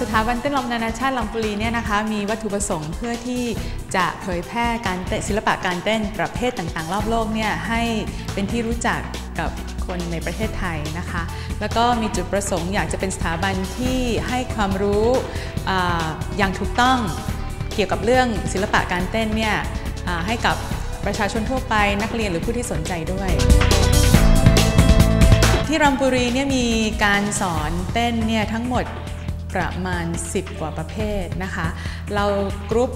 สถาบันเต้นรำนานาชาติลำปุรีเนี่ยนะคะมีวัตถุประสงค์เพื่อที่จะเผยแพร่การเต้นศิลปะการเต้นประเภทต่างๆ รอบโลกเนี่ยให้เป็นที่รู้จักกับคนในประเทศไทยนะคะ แล้วก็มีจุดประสงค์อยากจะเป็นสถาบันที่ให้ความรู้ออย่างถูกต้องเกี่ยวกับเรื่องศิลปะการเต้นเนี่ยให้กับประชาชนทั่วไปนักเรียนหรือผู้ที่สนใจด้วยที่รำบุรีเนี่ยมีการสอนเต้นเนี่ยทั้งหมด ประมาณ 10 กว่าประเภทนะคะ เรากรุ๊ป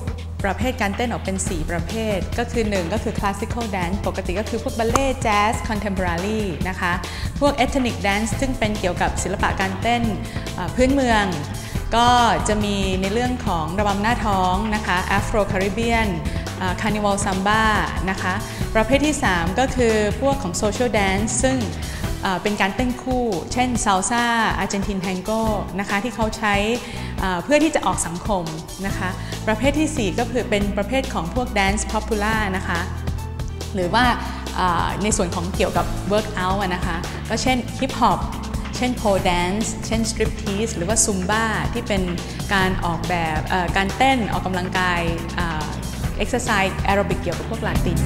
ประเภทการเต้นออกเป็น 4 ประเภท ก็คือ 1 ก็คือ classical dance ปกติก็คือพวกบัลเล่ต์แจ๊ส contemporary นะคะ พวก ethnic dance ซึ่งเป็นเกี่ยวกับศิลปะการเต้นพื้นเมือง ก็จะมีในเรื่องของระบำหน้าท้องนะคะ Afro Caribbean คาร์นิวัลซัมบ้านะคะ ประเภทที่ 3 ก็คือพวกของ social dance ซึ่ง เป็นการเต้นคู่ เช่นซ a ลซาอาร์เจนตินแทงโกนะคะที่เขาใช้เพื่อที่จะออกสังคมนะคะประเภทที่ 4 ก็คือเป็นประเภทของพวก dance popular นะคะหรือว่าในส่วนของเกี่ยวกับ workout อะนะคะก็เช่น hip hop เช่น pole dance เช่น striptease หรือว่า zumba ที่เป็นการออกแบบการเต้นออกกำลังกายเอ่า exercise aerobic เกี่ยวกับพวกลาติน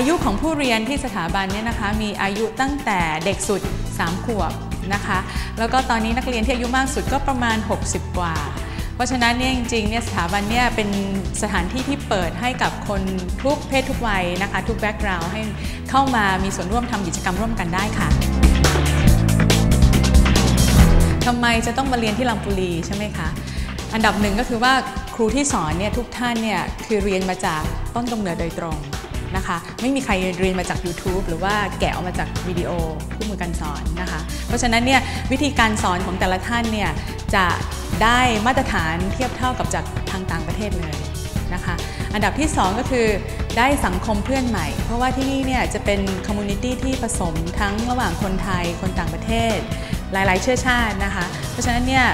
อายุของผู้เรียนที่สถาบันเนี่ยนะคะมีอายุตั้งแต่เด็กสุด 3 ขวบนะคะแล้วก็ตอนนี้นักเรียนที่อายุมากสุดก็ประมาณ 60 กว่า เพราะฉะนั้นเนี่ยจริงๆเนี่ยสถาบันเนี่ยเป็นสถานที่ที่เปิดให้กับคนทุกเพศทุกวัยนะคะทุกแบ็กกราวด์ให้เข้ามามีส่วนร่วมทำกิจกรรมร่วมกันได้ค่ะทำไมจะต้องมาเรียนที่ลำพูลีใช่ไหมคะอันดับหนึ่งก็คือว่าครูที่สอนเนี่ยทุกท่านเนี่ยคือเรียนมาจากต้นกำเนิดโดยตรง นะคะ ไม่มีใครเรียนมาจาก YouTube หรือว่าแกะออกมาจากวิดีโอคู่มือการสอนนะคะ เพราะฉะนั้นเนี่ยวิธีการสอนของแต่ละท่านเนี่ยจะได้มาตรฐานเทียบเท่ากับจากทางต่างประเทศเลยนะคะ อันดับที่ 2 ก็คือได้สังคมเพื่อนใหม่ เพราะว่าที่นี่เนี่ยจะเป็นคอมมูนิตี้ที่ผสมทั้งระหว่างคนไทยคนต่างประเทศ หลายๆ เชื้อชาตินะคะ เพราะฉะนั้นเนี่ย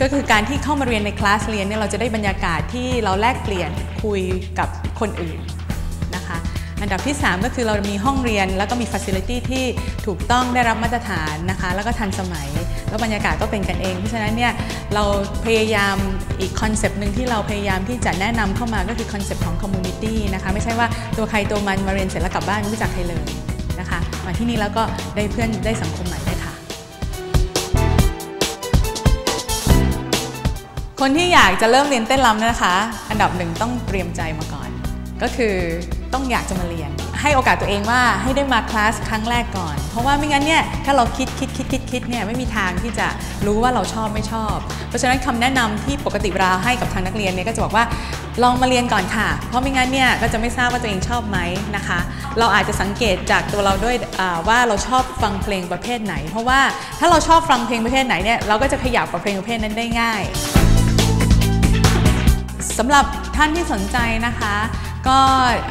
ก็คือการที่เข้ามาเรียนในคลาสเรียนเนี่ยเราจะได้บรรยากาศที่เราแลกเปลี่ยนคุยกับคนอื่น อันดับที่ 3 ก็คือเรามีห้องเรียน แล้วก็มีฟัสซิลิตี้ที่ถูกต้องได้รับมาตรฐานนะคะ แล้วก็ทันสมัย แล้วบรรยากาศก็เป็นกันเอง เพราะฉะนั้นเนี่ยเราพยายามอีกคอนเซปต์หนึ่งที่เราพยายามที่จะแนะนำเข้ามาก็คือคอนเซปต์ของคอมมูนิตี้นะคะไม่ใช่ว่าตัวใครตัวมันมาเรียนเสร็จแล้วกลับบ้านไม่รู้จักใครเลยนะคะมาที่นี่แล้วก็ได้เพื่อนได้สังคมใหม่ได้ค่ะ คนที่อยากจะเริ่มเรียนเต้นรำนะคะ อันดับหนึ่งต้องเตรียมใจมาก่อน ก็คือ ต้องอยากจะมาเรียน ให้โอกาสตัวเองว่าให้ได้มาคลาสครั้งแรกก่อน เพราะว่าไม่งั้นเนี่ยถ้าเราคิดคิดคิดคิดคิดเนี่ยไม่มีทางที่จะรู้ว่าเราชอบไม่ชอบ เพราะฉะนั้นคำแนะนำที่ปกติเวลาให้กับทางนักเรียนเนี่ยก็จะบอกว่าลองมาเรียนก่อนค่ะ เพราะไม่งั้นเนี่ยก็จะไม่ทราบว่าตัวเองชอบไหมนะคะ เราอาจจะสังเกตจากตัวเราด้วยว่าเราชอบฟังเพลงประเภทไหน เพราะว่าถ้าเราชอบฟังเพลงประเภทไหนเนี่ยเราก็จะขยับกับเพลงประเภทนั้นได้ง่ายสำหรับท่านที่สนใจนะคะ ก็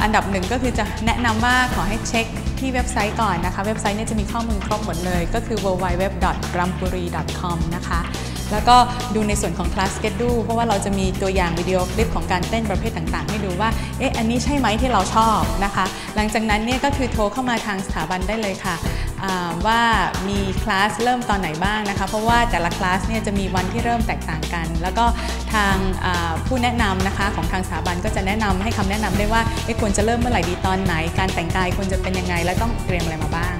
อันดับหนึ่งก็คือจะแนะนำว่าขอให้เช็คที่เว็บไซต์ก่อนนะคะ เว็บไซต์เนี่ยจะมีข้อมูลครบหมดเลย ก็คือ www.rampuri.com นะคะ แล้วก็ดูในส่วนของคลาสเก็ตดูเพราะว่าเราจะมีตัวอย่างวิดีโอคลิปของการเต้นประเภทต่างๆ ให้ดูว่า เอ๊ะ อันนี้ใช่ไหมที่เราชอบนะคะ หลังจากนั้นเนี่ยก็คือโทรเข้ามาทางสถาบันได้เลยค่ะ ว่ามีคลาสเริ่มตอนไหนบ้างนะคะ เพราะว่าแต่ละคลาสเนี่ยจะมีวันที่เริ่มแตกต่างกัน แล้วก็ทางผู้แนะนำนะคะของทางสถาบันก็จะแนะนำให้คำแนะนำได้ว่าควรจะเริ่มเมื่อไหร่ดีตอนไหน การแต่งกายควรจะเป็นยังไงและต้องเตรียมอะไรมาบ้าง